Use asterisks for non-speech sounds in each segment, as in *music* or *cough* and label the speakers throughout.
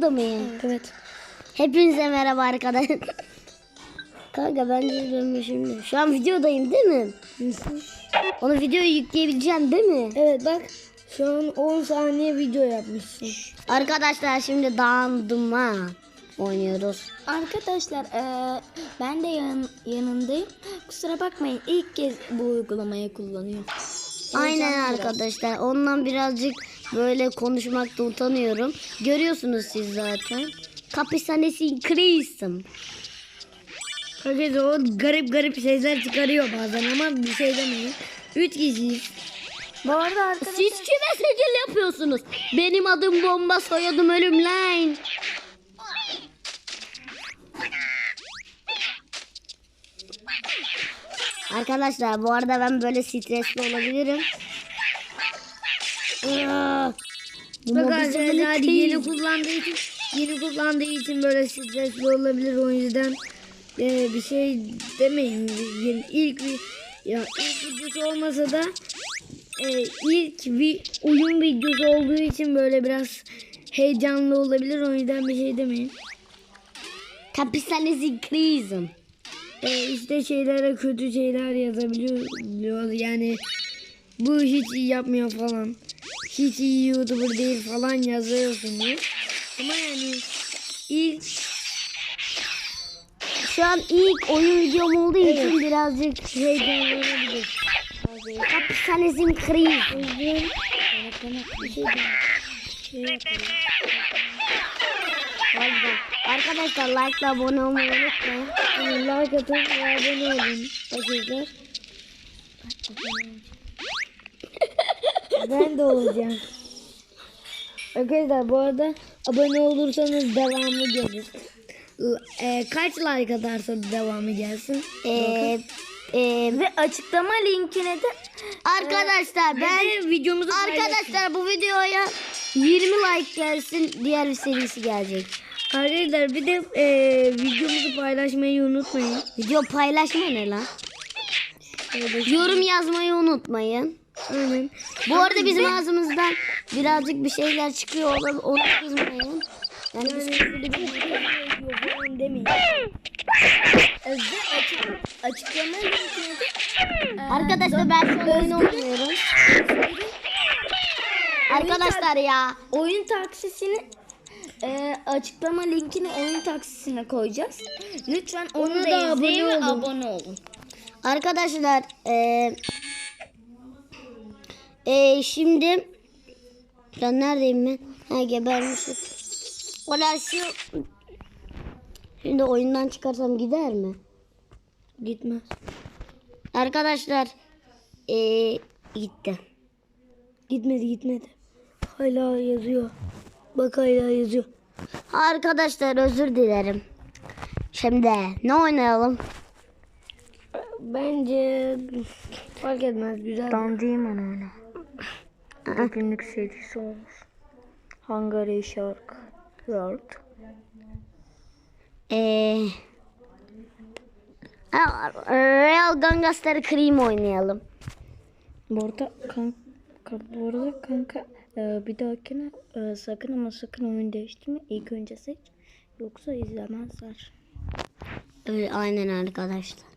Speaker 1: Da mıyım?
Speaker 2: Evet.
Speaker 1: Hepinize merhaba arkadaşlar. *laughs* Kanka ben de şimdi. Şu an videodayım değil mi? Onu videoyu yükleyebileceğim değil mi?
Speaker 2: Evet bak şu an 10 saniye video yapmışsın.
Speaker 1: Arkadaşlar şimdi dağındıma oynuyoruz.
Speaker 2: Arkadaşlar eee, ben de yan, yanındayım. Kusura bakmayın ilk kez bu uygulamayı kullanıyorum.
Speaker 1: Aynen arkadaşlar. Ondan birazcık böyle konuşmakta utanıyorum. Görüyorsunuz siz zaten. Kapisanesi Chris'im.
Speaker 2: Herkes o garip garip sesler çıkarıyor bazen ama bir şey demeyin. 3 kişiyiz. Bu arada arkadaşlar
Speaker 1: Siz kime secil yapıyorsunuz? Benim adım bomba soyadım ölüm lan. Arkadaşlar bu arada ben böyle stresli olabilirim.
Speaker 2: Bak
Speaker 1: kriz.
Speaker 2: yeni kullandığı için yeni kullandığı için böyle stresli olabilir o yüzden e, bir şey demeyin. Yani ilk ya ilk videosu olmasa da e, ilk bir oyun videosu olduğu için böyle biraz heyecanlı olabilir o yüzden bir şey demeyin.
Speaker 1: Kapisanesi krizim.
Speaker 2: E, işte şeylere kötü şeyler yazabiliyor yani bu hiç iyi yapmıyor falan. Hiç iyi YouTuber değil falan yazıyorsunuz. Ama yani ilk
Speaker 1: Şu an ilk oyun videom olduğu için birazcık
Speaker 2: heyecanlanabilir.
Speaker 1: Kapisanesi kriz. Arkadaşlar like abone olmayı unutmayın.
Speaker 2: Like atın ve abone olun arkadaşlar. Ben de olacağım. Arkadaşlar bu arada abone olursanız devamı gelir. L- e, kaç like atarsa devamı gelsin.
Speaker 1: Ee, e,
Speaker 2: Ve açıklama linkine de
Speaker 1: arkadaşlar ben
Speaker 2: ben videomuzu
Speaker 1: arkadaşlar bu videoya 20 like gelsin diğer bir serisi gelecek.
Speaker 2: Arkadaşlar bir de e, videomuzu paylaşmayı unutmayın.
Speaker 1: Video paylaşma ne lan? Yorum yazmayı unutmayın.
Speaker 2: Aynen.
Speaker 1: Bu arada bizim ağzımızdan birazcık bir şeyler çıkıyor ona, ona kızmayın. Yani biz küfürlü bir
Speaker 2: falan demeyin. Ve açık, açıklama
Speaker 1: Arkadaşlar ben şu an oyun oynuyorum. Arkadaşlar ya.
Speaker 2: oyun taksisini e, açıklama linkini oyun taksisine koyacağız. Lütfen onu, da,
Speaker 1: da abone olun.
Speaker 2: abone olun.
Speaker 1: Arkadaşlar eee eee şimdi ben neredeyim ben? Ha gebermişim. Ulan şu şimdi oyundan çıkarsam gider mi?
Speaker 2: Gitmez.
Speaker 1: Arkadaşlar eee gitti.
Speaker 2: Gitmedi gitmedi. Hala yazıyor. Bak hala yazıyor.
Speaker 1: Arkadaşlar özür dilerim. Şimdi ne oynayalım?
Speaker 2: Bence fark etmez güzel.
Speaker 3: Dandayım oyna. Bugünlük serisi olmuş. Hungary Shark World.
Speaker 1: Ha, Real Gangster Cream oynayalım.
Speaker 3: Bu arada kanka, bu arada kanka e, bir dahakine e, sakın ama sakın oyun değiştirme. İlk önce seç. Yoksa izlemezler.
Speaker 1: Öyle, aynen arkadaşlar.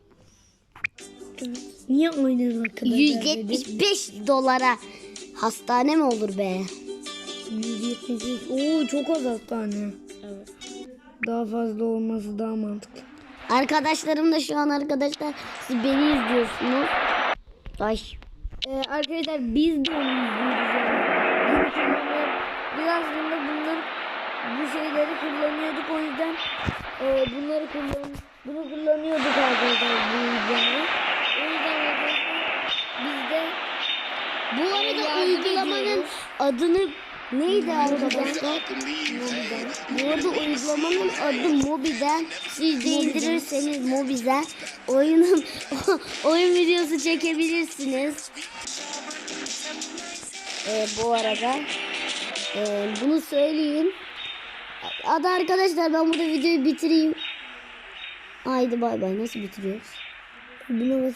Speaker 2: Niye oynadın arkadaşlar?
Speaker 1: 175 dolara hastane mi olur be?
Speaker 2: 175. Oo çok az hastane.
Speaker 3: Evet.
Speaker 2: Daha fazla olması daha mantıklı.
Speaker 1: Arkadaşlarım da şu an arkadaşlar siz beni izliyorsunuz. Ay.
Speaker 2: Ee, arkadaşlar biz de onu izliyoruz yani. Biz aslında bunlar bu şeyleri kullanıyorduk o yüzden e, bunları kullan bunu kullanıyorduk arkadaşlar bu yüzden. O yüzden arkadaşlar biz de
Speaker 1: Bu arada uygulamanın adını neydi arkadaşlar? Bu arada uygulamanın adı Mobi'den. Siz de indirirseniz Mobi'den oyunun *laughs* oyun videosu çekebilirsiniz. Ee, bu arada ee, bunu söyleyeyim. Hadi arkadaşlar ben burada videoyu bitireyim. Haydi bay bay nasıl bitiriyoruz?
Speaker 2: buna basın.